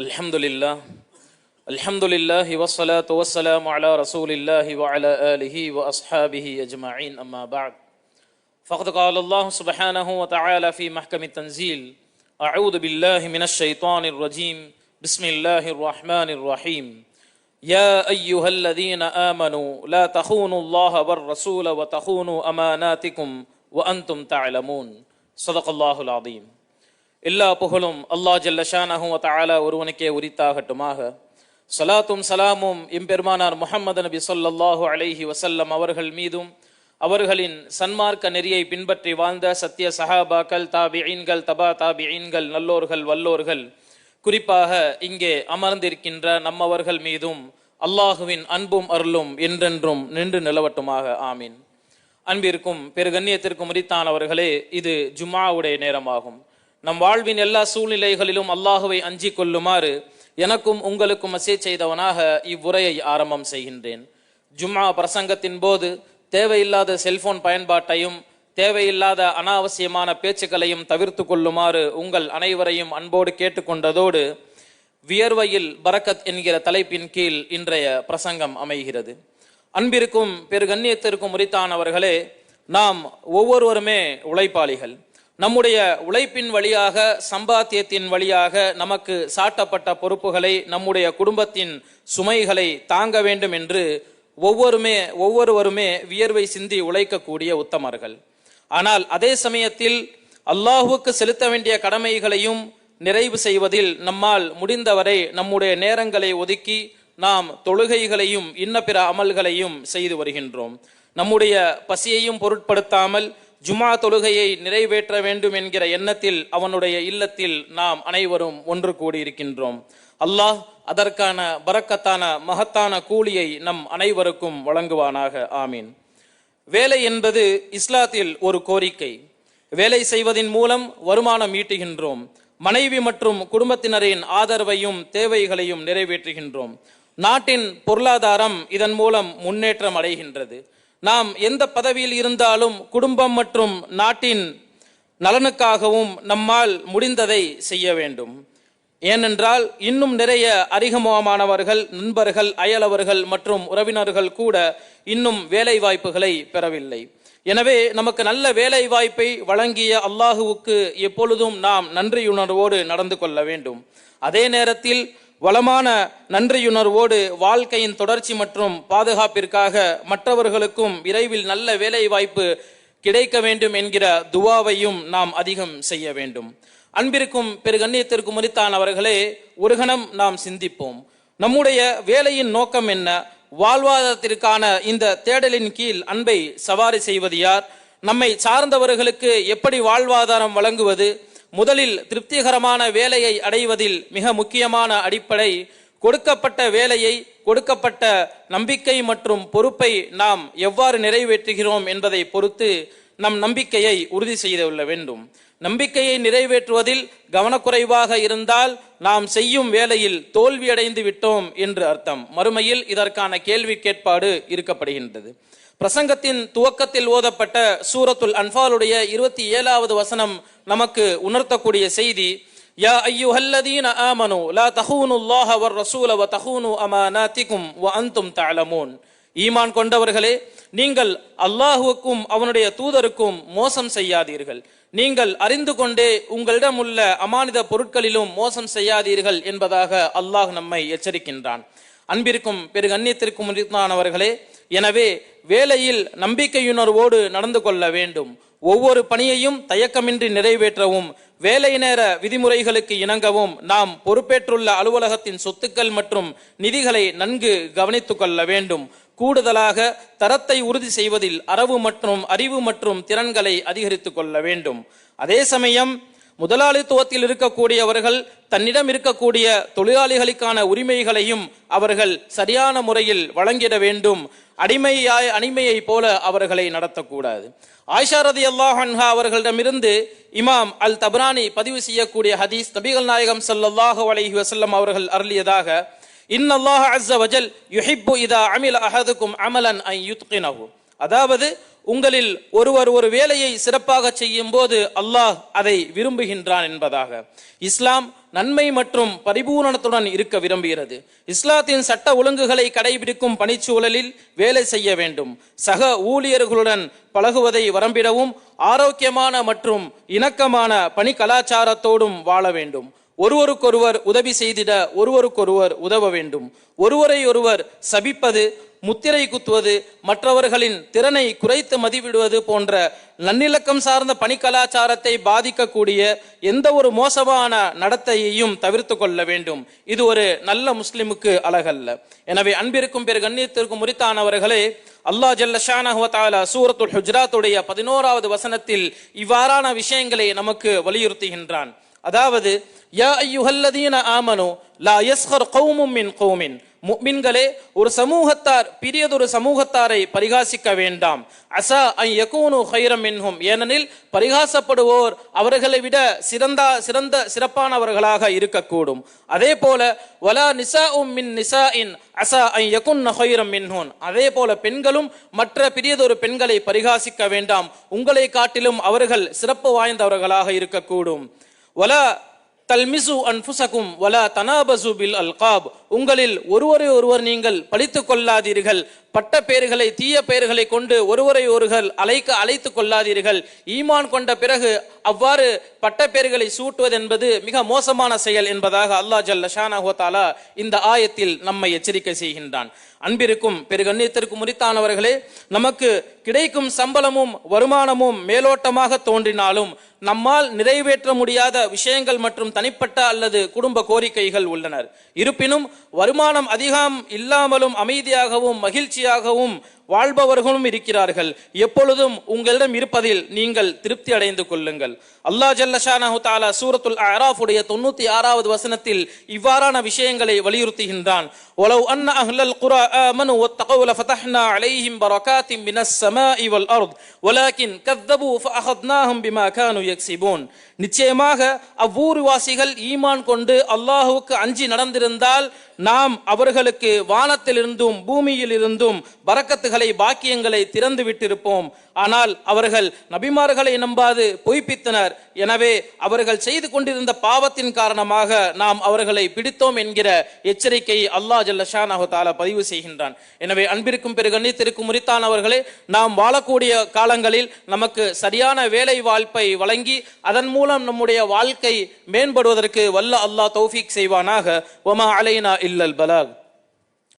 الحمد لله الحمد لله والصلاة والسلام على رسول الله وعلى آله وأصحابه أجمعين أما بعد. فقد قال الله سبحانه وتعالى في محكم التنزيل أعوذ بالله من الشيطان الرجيم بسم الله الرحمن الرحيم. يا أيها الذين آمنوا لا تخونوا الله والرسول وتخونوا أماناتكم وأنتم تعلمون. صدق الله العظيم. எல்லா புகழும் அல்லாஹ் ஜல்லஷானஹு தாலா ஒருவனுக்கே உரித்தாகட்டுமாக. சலாத்தும் சலாமும் எம்பெருமானார் முஹம்மது நபி ஸல்லல்லாஹு அலைஹி வசல்லம் அவர்கள் மீதும் அவர்களின் சன்மார்க்க நெறியை பின்பற்றி வாழ்ந்த சத்திய சஹாபாக்கள் தாபிஈன்கள் தபா தாபிஈன்கள் நல்லோர்கள் வல்லோர்கள் குறிப்பாக இங்கே அமர்ந்திருக்கின்ற நம்மவர்கள் மீதும் அல்லாஹுவின் அன்பும் அருளும் என்றென்றும் நின்று நிலவட்டுமாக. ஆமீன். அன்பிற்கும் பெருகண்ணியத்திற்கும் உரித்தானவர்களே இது ஜும்மாவுடைய நேரமாகும். நம் வாழ்வின் எல்லா சூழ்நிலைகளிலும் அல்லாஹுவை அஞ்சி கொள்ளுமாறு எனக்கும் உங்களுக்கும் அசே செய்தவனாக இவ்வுரையை ஆரம்பம் செய்கின்றேன். ஜும்மா பிரசங்கத்தின் போது தேவையில்லாத செல்போன் பயன்பாட்டையும் தேவையில்லாத அனாவசியமான பேச்சுக்களையும் தவிர்த்து கொள்ளுமாறு உங்கள் அனைவரையும் அன்போடு கேட்டுக்கொண்டதோடு வியர்வையில் பரக்கத் என்கிற தலைப்பின் கீழ் இன்றைய பிரசங்கம் அமைகிறது. அன்பிற்கும் பெருகண்ணியத்திற்கும் உரித்தானவர்களே நாம் ஒவ்வொருவருமே உழைப்பாளிகள். நம்முடைய உழைப்பின் வழியாக சம்பாத்தியத்தின் வழியாக நமக்கு சாட்டப்பட்ட பொறுப்புகளை நம்முடைய குடும்பத்தின் சுமைகளை தாங்க வேண்டும் என்று ஒவ்வொருமே ஒவ்வொருவருமே வியர்வை சிந்தி உழைக்கக்கூடிய உத்தமர்கள். ஆனால் அதே சமயத்தில் அல்லாஹுவுக்கு செலுத்த வேண்டிய கடமைகளையும் நிறைவு செய்வதில் நம்மால் முடிந்தவரை நம்முடைய நேரங்களை ஒதுக்கி நாம் தொழுகைகளையும் இன்ன பிற அமல்களையும் செய்து வருகின்றோம். நம்முடைய பசியையும் பொருட்படுத்தாமல் ஜுமா தொழுகையை நிறைவேற்ற வேண்டும் என்கிற எண்ணத்தில் அவனுடைய இல்லத்தில் நாம் அனைவரும் ஒன்று கூடியிருக்கின்றோம். அல்லாஹ் அதற்கான பறக்கத்தான மகத்தான கூலியை நம் அனைவருக்கும் வழங்குவானாக. ஆமீன். வேலை என்பது இஸ்லாத்தில் ஒரு கோரிக்கை. வேலை செய்வதின் மூலம் வருமானம் ஈட்டுகின்றோம். மனைவி மற்றும் குடும்பத்தினரின் ஆதரவையும் தேவைகளையும் நிறைவேற்றுகின்றோம். நாட்டின் பொருளாதாரம் இதன் மூலம் முன்னேற்றம் அடைகின்றது. நாம் எந்த பதவியில் இருந்தாலும் குடும்பம் மற்றும் நாட்டின் நலனுக்காகவும் நம்மால் முடிந்ததை செய்ய வேண்டும். ஏனென்றால் இன்னும் நிறைய அறிமுகமானவர்கள் நண்பர்கள் அயலவர்கள் மற்றும் உறவினர்கள் கூட இன்னும் வேலை வாய்ப்புகளை பெறவில்லை. எனவே நமக்கு நல்ல வேலை வாய்ப்பை வழங்கிய அல்லாஹுவுக்கு எப்பொழுதும் நாம் நன்றியுணர்வோடு நடந்து கொள்ள வேண்டும். அதே நேரத்தில் வளமான நன்றியுணர்வோடு வாழ்க்கையின் தொடர்ச்சி மற்றும் பாதுகாப்பிற்காக மற்றவர்களுக்கும் விரைவில் நல்ல வேலை வாய்ப்பு கிடைக்க வேண்டும் என்கிற துவாவையும் நாம் அதிகம் செய்ய வேண்டும். அன்பிற்கும் பெருகண்ணியத்திற்கும் முறித்தானவர்களே ஒரு கணம் நாம் சிந்திப்போம். நம்முடைய வேலையின் நோக்கம் என்ன? வாழ்வாதாரத்திற்கான இந்த தேடலின் கீழ் அன்பை சவாரி செய்வது யார்? நம்மை சார்ந்தவர்களுக்கு எப்படி வாழ்வாதாரம் வழங்குவது? முதலில் திருப்திகரமான வேலையை அடைவதில் மிக முக்கியமான அடிப்படை. கொடுக்கப்பட்ட வேலையை கொடுக்கப்பட்ட நம்பிக்கை மற்றும் பொறுப்பை நாம் எவ்வாறு நிறைவேற்றுகிறோம் என்பதை பொறுத்து நம் நம்பிக்கையை உறுதி செய்துள்ள வேண்டும். நம்பிக்கையை நிறைவேற்றுவதில் கவனக்குறைவாக இருந்தால் நாம் செய்யும் வேலையில் தோல்வியடைந்து விட்டோம் என்று அர்த்தம். மறுமையில் இதற்கான கேள்வி கேட்பாடு இருக்கப்படுகின்றது. பிரசங்கத்தின் துவக்கத்தில் ஓதப்பட்ட சூரத்துல் அன்பாலுடைய இருபத்தி ஏழாவது வசனம் நமக்கு உணர்த்தக்கூடிய செய்தி யா ஐயுஹல்லதீன ஆமனு லா தஹூனுல்லாஹ வர் ரசூல வ தஹூனு அமானாத்திக்கும் வ அந்தும் தஅலமூன். ஈமான் கொண்டவர்களே நீங்கள் அல்லாஹுவுக்கும் அவனுடைய தூதருக்கும் மோசம் செய்யாதீர்கள். நீங்கள் அறிந்து கொண்டே உங்களிடம் உள்ள அமானித பொருட்களிலும் மோசம் செய்யாதீர்கள் என்பதாக அல்லாஹ் நம்மை எச்சரிக்கின்றான். அன்பிற்கும் பெருகண்ணியத்திற்கும் உரித்தானவர்களே எனவே வேலையில் நம்பிக்கையுணர்வோடு நடந்து கொள்ள வேண்டும். ஒவ்வொரு பணியையும் தயக்கமின்றி நிறைவேற்றவும் வேலை நேர விதிமுறைகளுக்கு இணங்கவும் நாம் பொறுப்பேற்றுள்ள அலுவலகத்தின் சொத்துக்கள் மற்றும் நிதிகளை நன்கு கவனித்துக் கொள்ள வேண்டும். கூடுதலாக தரத்தை உறுதி செய்வதில் அரவு மற்றும் அறிவு மற்றும் திறன்களை அதிகரித்து கொள்ள வேண்டும். அதே சமயம் முதலாளித்துவத்தில் இருக்கக்கூடியவர்கள் தன்னிடம் இருக்கக்கூடிய தொழிலாளிகளுக்கான உரிமைகளையும் அவர்கள் சரியான முறையில் வழங்கிட வேண்டும். அடிமையாய் அடிமையைப் போல அவர்களை நடத்தக்கூடாது. ஆயிஷா ரதி அல்லாஹன்ஹா அவர்களிடமிருந்து இமாம் அல் தபரானி பதிவு செய்யக்கூடிய ஹதீஸ் நபிகள் நாயகம் ஸல்லல்லாஹு அலஹி வசல்லம் அவர்கள் அருளியதாக இன் அல்லாஹ் அஸ்ஸ வஜல் யுஹிப்பு இதா அமில அஹதுக்கும் அமலன் ஐ யுத்கினஹு. அதாவது உங்களில் ஒருவர் ஒரு வேலையை சிறப்பாக செய்யும் போது அல்லாஹ் அதை விரும்புகின்றான் என்பதாக. இஸ்லாம் நன்மை மற்றும் பரிபூரணத்துடன் இருக்க விரும்புகிறது. இஸ்லாத்தின் சட்ட ஒழுங்குகளை கடைபிடிக்கும் பணிச்சூழலில் வேலை செய்ய வேண்டும். சக ஊழியர்களுடன் பழகுவதை வரம்பிடவும் ஆரோக்கியமான மற்றும் இணக்கமான பணி கலாச்சாரத்தோடும் வாழ வேண்டும். ஒருவருக்கொருவர் உதவி செய்திட ஒருவருக்கொருவர் உதவ வேண்டும். ஒருவரை ஒருவர் சபிப்பது முத்திரை குத்துவது மற்றவர்களின் திறனை குறைத்து மதிப்பிடுவது போன்ற நன்னிலக்கம் சார்ந்த பணி கலாச்சாரத்தை பாதிக்கக்கூடிய எந்த ஒரு மோசமான நடத்தையையும் தவிர்த்து கொள்ள வேண்டும். இது ஒரு நல்ல முஸ்லிமுக்கு அழகல்ல. எனவே அன்பிற்கும் பிற கண்ணியத்திற்கும் முறித்தானவர்களே அல்லாஹ் ஜல்ல சூரத்துல் ஹுஜ்ராத்துடைய பதினோராவது வசனத்தில் இவ்வாறான விஷயங்களை நமக்கு வலியுறுத்துகின்றான். அதாவது யா ஐயுஹல்லதீன ஆமனோ லா யஸ்ஹர் கௌமும் மின் கௌமின். முக்மின்களே ஒரு சமூகத்தார் பிரியதொரு சமூகத்தாரை பரிகாசிக்க வேண்டாம். அசா ஐ யகூனு ஹைரம் மின்ஹும். ஏனெனில் பரிகாசப்படுவோர் அவர்களை விட சிறந்த சிறந்த சிறப்பானவர்களாக இருக்கக்கூடும். அதே போல வலா நிசா உம் மின் நிசா இன் அசா ஐ யகுன் ஹைரம் மின்ஹுன். அதே போல பெண்களும் மற்ற பிரியதொரு பெண்களை பரிகாசிக்க வேண்டாம். உங்களை காட்டிலும் அவர்கள் சிறப்பு வாய்ந்தவர்களாக இருக்கக்கூடும். வலா தல்மிசு அன்புசகும் வலா தனாபசு பில் அல்காப் உங்களில் ஒருவரை ஒருவர் நீங்கள் பழித்துக் கொள்ளாதீர்கள். பட்ட பெயர்களை தீய பெயர்களை கொண்டு ஒருவரை ஒருவர் அழைக்க அழைத்துக் கொள்ளாதீர்கள். ஈமான் கொண்ட பிறகு அவ்வாறு பட்ட பெயர்களை சூட்டுவது என்பது மிக மோசமான செயல் என்பதாக அல்லாஹ் ஜல்ல ஷானஹு இந்த ஆயத்தில் நம்மை எச்சரிக்கை செய்கின்றான். அன்பிற்கும் பெருகண்ணியத்திற்கும் முறித்தானவர்களே நமக்கு கிடைக்கும் சம்பளமும் வருமானமும் மேலோட்டமாக தோன்றினாலும் நம்மால் நிறைவேற்ற முடியாத விஷயங்கள் மற்றும் தனிப்பட்ட அல்லது குடும்ப கோரிக்கைகள் உள்ளனர். இருப்பினும் வருமானம் அதிகம் இல்லாமலும் அமைதியாகவும் மகிழ்ச்சியாகவும் வாழ்பவர்களும் இருக்கிறார்கள். எப்பொழுதும் உங்களிடம் இருப்பதில் நீங்கள் திருப்தி அடைந்து கொள்ளுங்கள். அல்லா ஜல்லஷானஹு தாலா சூரத்துல் அராஃபுடைய தொண்ணூத்தி ஆறாவது வசனத்தில் இவ்வாறான விஷயங்களை வலியுறுத்துகின்றான். ஒலவ் அன்ன அஹ்லல் குரா ஆமனு வத்தகவு லஃபதஹ்னா அலைஹிம் நிச்சயமாக அவ்வூர்வாசிகள் ஈமான் கொண்டு அல்லாஹுவுக்கு அஞ்சி நடந்திருந்தால் நாம் அவர்களுக்கு வானத்திலிருந்தும் பூமியிலிருந்தும் பறக்கத்துகளை பாக்கியங்களை திறந்து விட்டிருப்போம். ஆனால் அவர்கள் நபிமார்களை நம்பாது பொய்ப்பித்தனர். எனவே அவர்கள் செய்து கொண்டிருந்த பாவத்தின் காரணமாக நாம் அவர்களை பிடித்தோம் என்கிற எச்சரிக்கையை அல்லாஹ் ஜல்லஷா தாலா பதிவு செய்கின்றான். எனவே அன்பிற்கும் திருக்கு கண்ணியத்திற்கும் முறித்தானவர்களே நாம் வாழக்கூடிய காலங்களில் நமக்கு சரியான வேலை வாய்ப்பை வழங்கி அதன் மூலம் நம்முடைய வாழ்க்கை மேம்படுவதற்கு வல்ல அல்லாஹ் தௌஃபீக் செய்வானாக. ஒமா அலைனா إلا البلاغ.